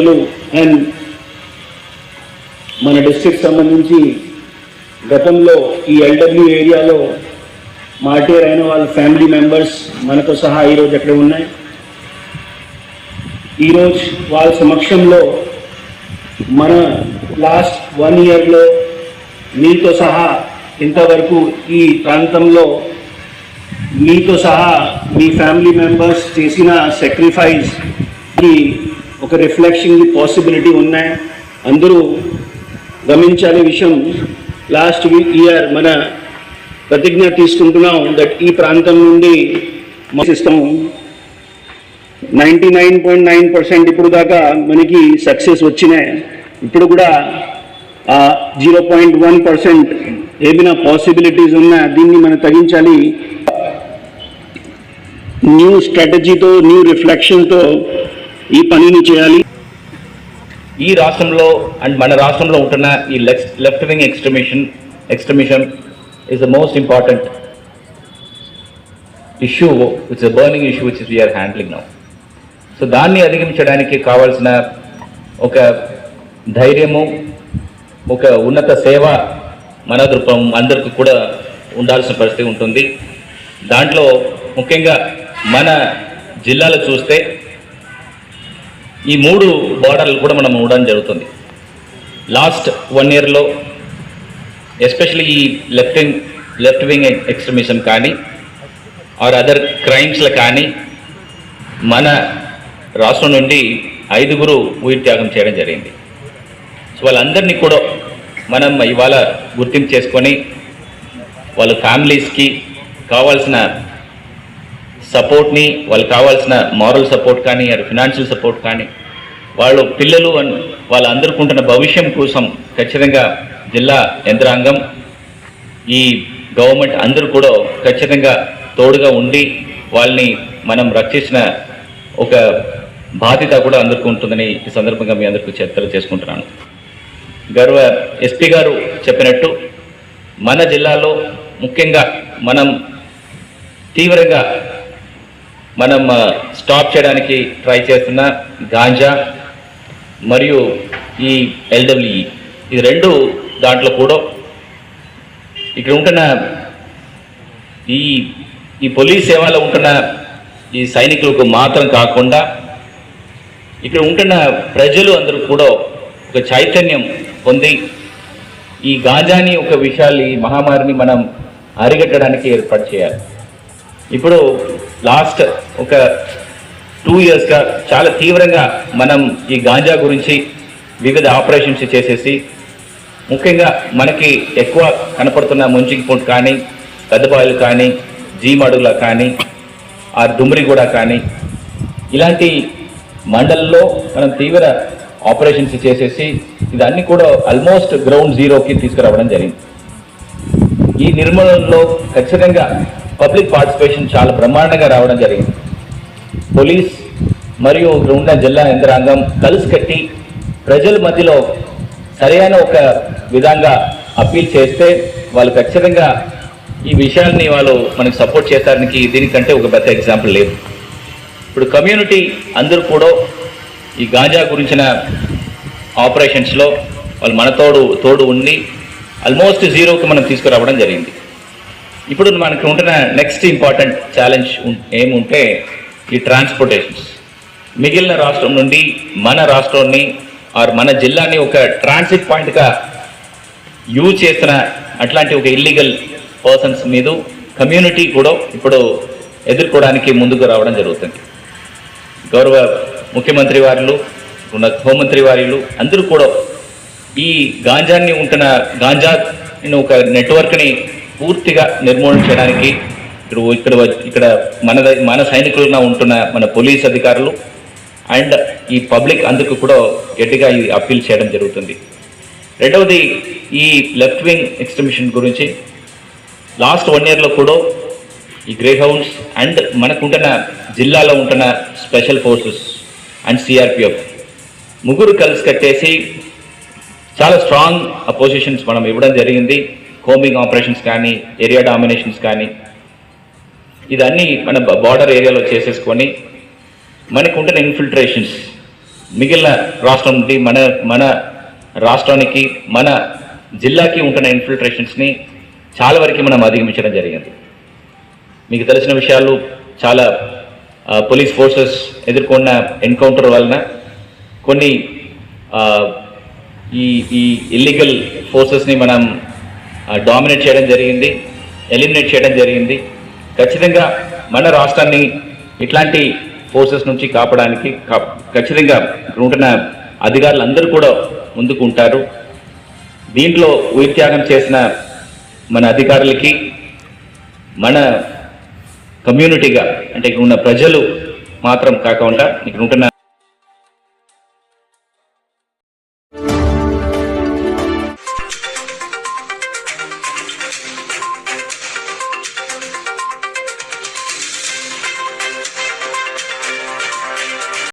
And మన district సంబంధించి గతంలో ఈ ఎల్డబ్ల్యూ ఏరియాలో మార్టీర్ అయిన వాళ్ళ ఫ్యామిలీ మెంబర్స్ మనతో సహా ఈరోజు అక్కడ ఉన్నాయి. ఈరోజు వాళ్ళ సమక్షంలో మన లాస్ట్ వన్ ఇయర్లో మీతో సహా ఇంతవరకు ఈ ప్రాంతంలో మీతో సహా మీ ఫ్యామిలీ మెంబర్స్ చేసిన సాక్రిఫైస్ ఒక రిఫ్లెక్షన్ పాసిబిలిటీ ఉన్నాయి. అందరూ గమనించాలి విషయం. లాస్ట్ వీక్ ఇయర్ మన ప్రతిజ్ఞ తీసుకుంటున్నాం దట్ ఈ ప్రాంతం నుండి system ninety nine point nine percent ఇప్పుడు దాకా మనకి సక్సెస్ వచ్చినాయి. ఇప్పుడు కూడా జీరో పాయింట్ వన్ పర్సెంట్ ఏమైనా పాసిబిలిటీస్ ఉన్నా దీన్ని మనం తగ్గించాలి. న్యూ స్ట్రాటజీతో న్యూ రిఫ్లెక్షన్తో ఈ పనిని చేయాలి. ఈ రాష్ట్రంలో అండ్ మన రాష్ట్రంలో ఉంటున్న ఈ left wing extremism extremism is the most important issue it's a burning issue which is we're handling now so దాన్ని అధిగమించడానికి కావాల్సిన ఒక ధైర్యము ఒక ఉన్నత సేవ మన దృపం అందరికీ కూడా ఉండాల్సిన పరిస్థితి ఉంటుంది. దాంట్లో ముఖ్యంగా మన జిల్లాలో చూస్తే ఈ మూడు బార్డర్లు కూడా మనం ఉండడం జరుగుతుంది. లాస్ట్ వన్ ఇయర్లో ఎస్పెషల్లీ ఈ left wing left wing extremism కానీ ఆర్ అదర్ క్రైమ్స్లో కానీ మన రాష్ట్రం నుండి ఐదుగురు ఉయిర్ త్యాగం చేయడం జరిగింది. సో వాళ్ళందరినీ కూడా మనం ఇవాళ గుర్తింపు చేసుకొని వాళ్ళ ఫ్యామిలీస్కి కావాల్సిన సపోర్ట్ని వాళ్ళకి కావాల్సిన మారల్ సపోర్ట్ కానీ అటు ఫినాన్షియల్ సపోర్ట్ కానీ వాళ్ళు పిల్లలు వాళ్ళు అందరుకుంటున్న భవిష్యం కోసం ఖచ్చితంగా జిల్లా యంత్రాంగం ఈ గవర్నమెంట్ అందరూ కూడా ఖచ్చితంగా తోడుగా ఉండి వాళ్ళని మనం రక్షించిన ఒక బాధ్యత కూడా అందరికీ ఉంటుందని ఈ సందర్భంగా మీ అందరికీ చర్చలు తెలియజేసుకుంటున్నాను గర్వ ఎస్పీ గారు చెప్పినట్టు మన జిల్లాలో ముఖ్యంగా మనం తీవ్రంగా మనం స్టాప్ చేయడానికి ట్రై చేస్తున్న గాంజా మరియు ఈ ఎల్డబ్ల్యూఈ. ఇది రెండు దాంట్లో కూడా ఇక్కడ ఉంటున్న ఈ ఈ పోలీస్ సేవలో ఉంటున్న ఈ సైనికులకు మాత్రం కాకుండా ఇక్కడ ఉంటున్న ప్రజలు అందరూ కూడా ఒక చైతన్యం పొంది ఈ గాంజాని ఒక విషయాలు ఈ మహమ్మారిని మనం అరిగట్టడానికి ఏర్పాటు చేయాలి. ఇప్పుడు లాస్ట్ ఒక టూ ఇయర్స్గా చాలా తీవ్రంగా మనం ఈ గాంజా గురించి వివిధ ఆపరేషన్స్ చేసేసి ముఖ్యంగా మనకి ఎక్కువ కనపడుతున్న ముంచికిపూట్ కానీ పెద్దబాయిలు కానీ జీమడుగుల కానీ ఆ దుమ్రిగూడ కానీ ఇలాంటి మండల్లో మనం తీవ్ర ఆపరేషన్స్ చేసేసి ఇదన్నీ కూడా ఆల్మోస్ట్ గ్రౌండ్ జీరోకి తీసుకురావడం జరిగింది. ఈ నిర్మూలనలో ఖచ్చితంగా పబ్లిక్ పార్టిసిపేషన్ చాలా బ్రహ్మాండంగా రావడం జరిగింది. పోలీస్ మరియు ఉన్న జిల్లా యంత్రాంగం కలిసి కట్టి ప్రజల మధ్యలో సరైన ఒక విధంగా అప్పీల్ చేస్తే వాళ్ళు ఖచ్చితంగా ఈ విషయాల్ని వాళ్ళు మనకి సపోర్ట్ చేస్తానికి దీనికంటే ఒక పెద్ద ఎగ్జాంపుల్ లేదు. ఇప్పుడు కమ్యూనిటీ అందరూ కూడా ఈ గాంజా గురించిన ఆపరేషన్స్లో వాళ్ళు మన తోడు తోడు ఉండి ఆల్మోస్ట్ జీరోకి మనం తీసుకురావడం జరిగింది. ఇప్పుడు మనకు ఉంటున్న నెక్స్ట్ ఇంపార్టెంట్ ఛాలెంజ్ ఏముంటే ఈ ట్రాన్స్పోర్టేషన్స్ మిగిలిన రాష్ట్రం నుండి మన రాష్ట్రాన్ని ఆర్ మన జిల్లాని ఒక ట్రాన్సిట్ పాయింట్గా యూజ్ చేస్తున్న అట్లాంటి ఒక ఇల్లీగల్ పర్సన్స్ మీద కమ్యూనిటీ కూడా ఇప్పుడు ఎదుర్కోవడానికి ముందుకు రావడం జరుగుతుంది. గౌరవ ముఖ్యమంత్రి వారిలు ఉన్న హోంమంత్రి వారిలు అందరూ కూడా ఈ గాంజాన్ని ఉంటున్న గాంజా ఒక నెట్వర్క్ని పూర్తిగా నిర్మూలన చేయడానికి ఇక్కడ ఇక్కడ ఇక్కడ మన మన సైనికులుగా ఉంటున్న మన పోలీస్ అధికారులు అండ్ ఈ పబ్లిక్ అందుకు కూడా గట్టిగా ఇది అప్పీల్ చేయడం జరుగుతుంది. రెండవది ఈ లెఫ్ట్ వింగ్ ఎక్స్ట్రీమిషన్ గురించి. లాస్ట్ వన్ ఇయర్లో కూడా ఈ గ్రే హౌండ్స్ అండ్ మనకుంటున్న జిల్లాలో ఉంటున్న స్పెషల్ ఫోర్సెస్ అండ్ సిఆర్పిఎఫ్ ముగ్గురు కలిసి కట్టేసి చాలా స్ట్రాంగ్ అపోజిషన్స్ మనం ఇవ్వడం జరిగింది. హోమింగ్ ఆపరేషన్స్ కానీ ఏరియా డామినేషన్స్ కానీ ఇదన్నీ మన బార్డర్ ఏరియాలో చేసేసుకొని మనకు ఉంటున్న ఇన్ఫిల్ట్రేషన్స్ మిగిలిన రాష్ట్రం నుండి మన మన రాష్ట్రానికి మన జిల్లాకి ఉంటున్న ఇన్ఫిల్ట్రేషన్స్ని చాలా వరకు మనం అధిగమించడం జరిగింది. మీకు తెలిసిన విషయాలు చాలా పోలీస్ ఫోర్సెస్ ఎదుర్కొన్న ఎన్కౌంటర్ వలన కొన్ని ఈ ఈ ఇల్లీగల్ ఫోర్సెస్ని మనం డామినేట్ చేయడం జరిగింది ఎలిమినేట్ చేయడం జరిగింది. ఖచ్చితంగా మన రాష్ట్రాన్ని ఇట్లాంటి ఫోర్సెస్ నుంచి కాపడానికి ఖచ్చితంగా ఉంటున్న అధికారులు అందరూ కూడా ముందుకు ఉంటారు. దీంట్లో ఉత్యాగం చేసిన మన అధికారులకి మన కమ్యూనిటీగా అంటే ఇక్కడ ఉన్న ప్రజలు మాత్రం కాకుండా ఇక్కడ ఉంటున్న